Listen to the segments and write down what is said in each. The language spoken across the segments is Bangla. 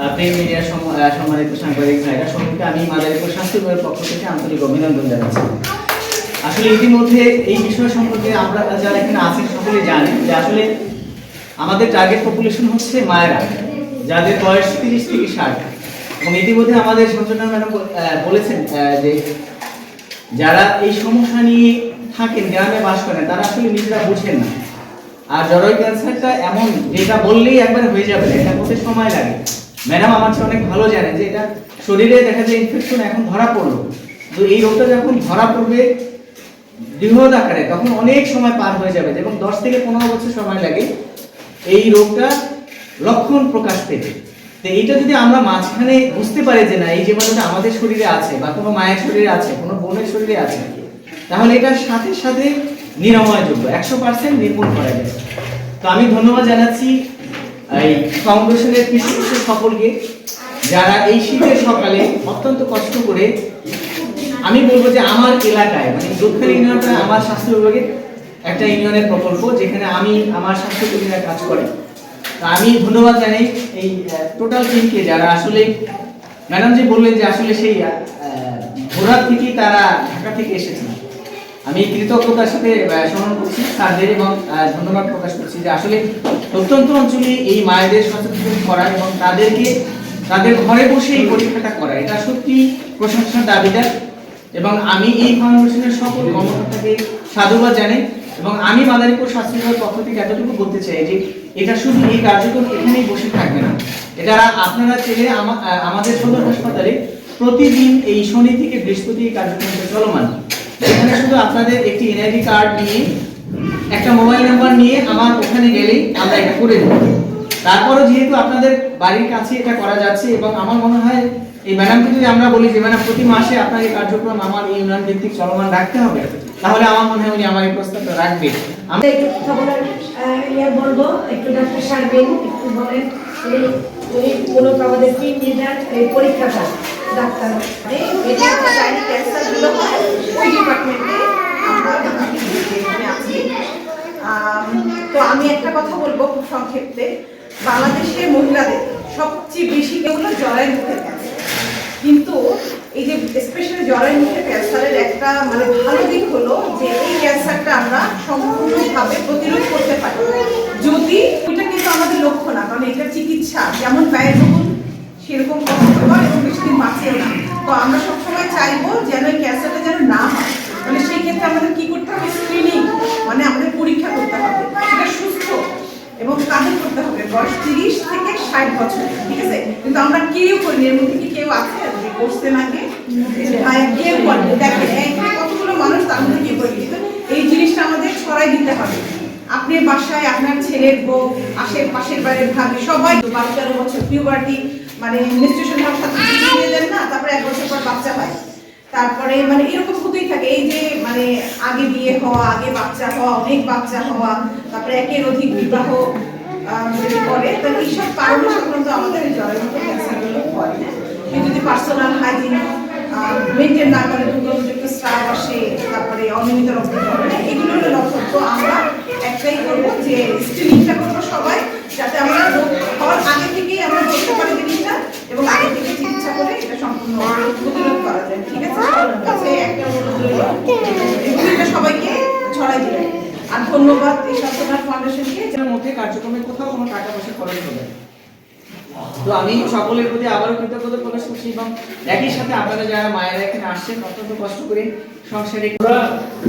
প্রিন্ট মিডিয়ার সম্মানিত সাংবাদিক ভাইরা সকলকে আমি মাদারীপুর স্বাস্থ্য বিভাগের পক্ষ থেকে আন্তরিক অভিনন্দন জানাচ্ছি। আসলে ইতিমধ্যে এই বিষয় সম্পর্কে আমরা যারা এখানে আছেন সকলে জানেন যে আসলে আমাদের টার্গেট পপুলেশন হচ্ছে মায়েরা, যাদের বয়স তিরিশ থেকে ষাট। এবং ইতিমধ্যে আমাদের সঞ্জনা ম্যাডাম বলেছেন যে যারা এই সমস্যা নিয়ে থাকেন, গ্রামে বাস করেন, তারা আসলে নিজেরা বুঝেন না। আর জরায়ু ক্যান্সারটা এমন, যেটা বললেই একবার হয়ে যাবে এটা করতে সময় লাগে। ম্যাডাম, আমার চেয়ে অনেক ভালো জানে যে এটা শরীরে দেখা যায় ইনফেকশন এখন ধরা পড়ল। তো এই রোগটা যখন ধরা পড়বে, বৃহৎ আকারে, তখন অনেক সময় পার হয়ে যাবে এবং দশ থেকে পনেরো বছর সময় লাগে এই রোগটা লক্ষণ প্রকাশ পেতে। তো এইটা যদি আমরা মাঝখানে বুঝতে পারি যে না, এই জীবাণুটা আমাদের শরীরে আছে বা কোনো মায়ের শরীরে আছে, কোনো বোনের শরীরে আছে, তাহলে এটার সাথে সাথে নিরাময়যোগ্য, একশো পার্সেন্ট নির্মূল করা যায়। তো আমি ধন্যবাদ জানাচ্ছি এই ফাউন্ডেশনের পৃষ্ঠপোষক সকলকে, যারা এই শীতের সকালে অত্যন্ত কষ্ট করে, আমি বলব যে আমার এলাকায় মানে দক্ষিণ ইউনিয়নটা আমার স্বাস্থ্য বিভাগের একটা ইউনিয়নের প্রকল্প, যেখানে আমি আমার স্বাস্থ্যকর্মীরা কাজ করে। তা আমি ধন্যবাদ জানাই এই টোটাল টিমকে যারা আসলে, ম্যাডাম যে বললেন যে আসলে সেই ঘোরার থেকেই তারা ঢাকা থেকে এসেছেন। আমি কৃতজ্ঞতার সাথে স্মরণ করছি তাদের এবং ধন্যবাদ প্রকাশ করছি যে আসলে প্রত্যন্ত অঞ্চলে এই মায়েদের সচেতন করা এবং তাদেরকে তাদের ঘরে বসে এই পরীক্ষাটা করা এটা সত্যি প্রশংসার দাবিদার। এবং আমি এই ফাউন্ডেশনের সকল কর্মকর্তাকে সাধুবাদ জানাই এবং আমি মাদারীপুর স্বাস্থ্য বিভাগের পক্ষ থেকে এতটুকু বলতে চাই যে এটা শুধু এই কার্যক্রম এখানেই বসে থাকবে না। এটা আপনারা আহ, আমাদের সদর হাসপাতালে প্রতিদিন এই শনি থেকে বৃহস্পতি কার্যক্রমটা চলমান। এখানে শুধু আপনাদের একটি এনআইডি কার্ড নিয়ে, একটা মোবাইল নাম্বার নিয়ে আমার ওখানে গেলেই আমরা এটা করে দেবো। তারপরও যেহেতু আপনাদের বাড়ির কাছে এটা করা যাচ্ছে এবং আমার মনে হয় এই ম্যাডামকে যদি আমরা বলি যে ম্যাডাম প্রতি মাসে আপনার এই কার্যক্রম আমার ইউনিয়ন ভিত্তিক চলমান রাখতে হবে? তাহলে আমার মনে হয় উনি আমার এই প্রস্তাবটা রাখবে আমি একটু কথা বলার ইয়ে বলব, একটু ডাক্তার সারবেন একটু বলেন, এই মূলত আমাদের টিম এই পরীক্ষাটা। ডাক্তার তো আমি একটা কথা বলব খুব সংক্ষেপে। বাংলাদেশের মহিলাদের সবচেয়ে বেশি কেবল জরায়ের মুখের ক্যান্সার কিন্তু এই যে স্পেশালি জরায়ের মুখের ক্যান্সারের একটা মানে ভালো দিক হলো যে এই ক্যান্সারটা আমরা সম্পূর্ণভাবে প্রতিরোধ করতে পারি। যদি ওইটা কিন্তু আমাদের লক্ষ্য না কারণ এটা চিকিৎসা যেমন ব্যয়বহুল সেরকম কষ্টকর এবং বেশি দিন বাঁচেও না তো আমরা সবসময় চাইব যেন এই ক্যান্সারটা যেন না হয় মানে সেই ক্ষেত্রে আমাদের কি করতে হবে স্ক্রিনিং মানে আমাদের পরীক্ষা করতে হবে সেটা সুস্থ এবং কাদের করতে হবে বয়স তিরিশ থেকে ষাট বছর, ঠিক আছে? কিন্তু আমরা কেউ করি এর মধ্যে কি কেউ আছে? যে করছেন আগে হ্যাঁ কেউ করে দেখেন কতগুলো মানুষ তার মধ্যে কেউ করে কিন্তু এই জিনিসটা আমাদের ছড়াই দিতে হবে। আপনি বাসায় আপনার ছেলের বউ আশেপাশের বাড়ির ভাবি, সবাই তেরো বছর পিউবার্টি মানে সাথে দিয়ে দেন না, তারপরে এক বছর পর বাচ্চা হয় তারপরে মানে এরকম হতেই থাকে। এই যে মানে আগে বিয়ে হওয়া, আগে বাচ্চা হওয়া, অনেক বাচ্চা হওয়া, তারপরে একের অধিক বিবাহ যদি করে, তাহলে এইসব কারণে সাধারণত আমাদের জ্বরের মতো ক্যান্সারগুলো যদি পার্সোনাল হাইজিন মেনটেন না করে দুর্গত স্টাফ আসে, তারপরে অনিয়মিত রক্তকরণ এগুলো হলো লক্ষণ তো আমরা একটাই করব যে স্ক্রিনিংটা করব সবাই, যাতে আমরা রোগ থেকেই আমরা বলতে পারি জিনিসটা এবং আগে থেকে চিকিৎসা করে এটা সম্পূর্ণ করা যায়। ঠিক আছে? কাছে সবাইকে ছড়াই দিলেন আর ধন্যবাদ এই স্বাস্থ্যনাথ ফাউন্ডেশনকে এর মধ্যে কার্যক্রমে কোথাও কোনো টাকা পয়সা খরচ হবে তো আমি সকলের প্রতি আবারও কৃতজ্ঞতা প্রকাশ করছি এবং একই সাথে আপনারা যারা মায়েরা এখানে আসছেন, অত্যন্ত কষ্ট করে সংসারে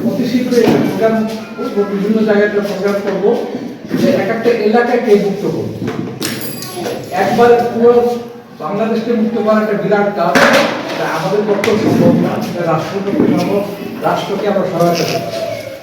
অতি শীঘ্রই প্রোগ্রাম করব বিভিন্ন জায়গায় একটা প্রোগ্রাম করব, যে এক একটা এলাকাকে মুক্ত করব। একবার পুরো বাংলাদেশকে মুক্ত করা একটা বিরাট কাজ আমাদের পক্ষে সম্ভব না। এটা রাষ্ট্রপক্ষে সম্ভব, রাষ্ট্রকে আমরা সহায়তা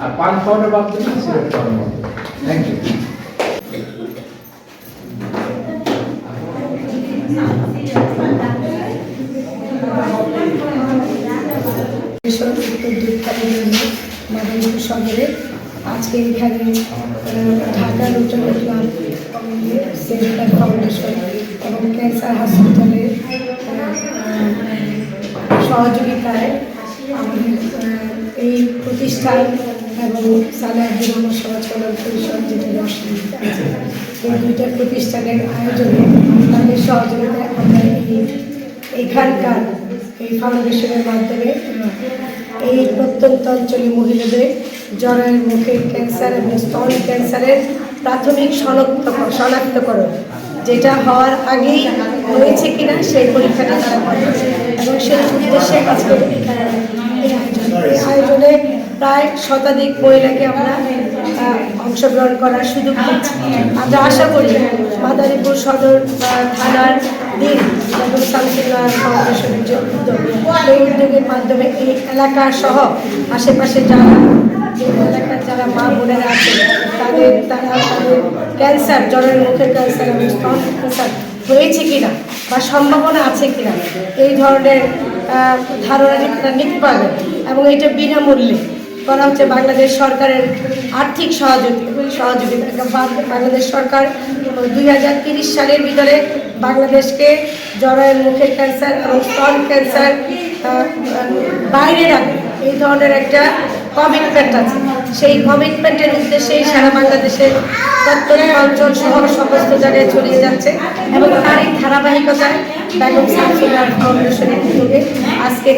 আর পান খাওয়াটা বাদ দিন সিগারেট খাওয়াটা বাদ থ্যাংক ইউ শহরে আজকে এখানে ঢাকা ক্লাব সেন্টার ফাউন্ডেশন এবং ক্যান্সার হসপিটালের সহযোগিতায় আমাদের এই প্রতিষ্ঠান এবং সালাহ জীবন সমাজ কল্যাণ পরিষদ যেটা রশ্মি এই দুইটা প্রতিষ্ঠানের আয়োজনে তাদের সহযোগিতায় আমরা এই এখানকার এই ফাউন্ডেশনের মাধ্যমে এই প্রত্যন্ত অঞ্চলে মহিলাদের জরায়ের মুখের ক্যান্সার এবং স্তন ক্যান্সারের প্রাথমিক শনাক্ত শনাক্তকরণ, যেটা হওয়ার আগেই হয়েছে কিনা সেই পরীক্ষাটা তারা করে এবং সেই উদ্দেশ্যে এখানে এই আয়োজন প্রায় শতাধিক মহিলাকে আমরা অংশগ্রহণ করার সুযোগ দিচ্ছি আমরা আশা করি মাদারীপুর সদর থানার দিন ফাউন্ডেশনের যে এই উদ্যোগের মাধ্যমে এই এলাকা সহ আশেপাশে যারা এলাকার যারা মা বোনেরা আছে তাদের, তারা ক্যান্সার জ্বরের মুখের ক্যান্সার এবং স্তন ক্যান্সার হয়েছে কিনা বা সম্ভাবনা আছে কিনা? এই ধরনের আহ, ধারণাটি তারা নিতে পারবে এবং এটা বিনামূল্যে করা হচ্ছে বাংলাদেশ সরকারের আর্থিক সহযোগিতা। সহযোগিতা বাংলাদেশ সরকার দুই হাজার সালের ভিতরে বাংলাদেশকে জরায়ের মুখের ক্যান্সার এবং স্তন ক্যান্সার বাইরে রাখবে। এই ধরনের একটা কমিটমেন্ট আছে। সেই কমিটমেন্টের উদ্দেশ্যে সারা বাংলাদেশে প্রত্যেক অঞ্চল সহ সমস্ত জায়গায় ছড়িয়ে যাচ্ছে এবং তারই ধারাবাহিকতায় বেগম সামসুল্লাহ আজকে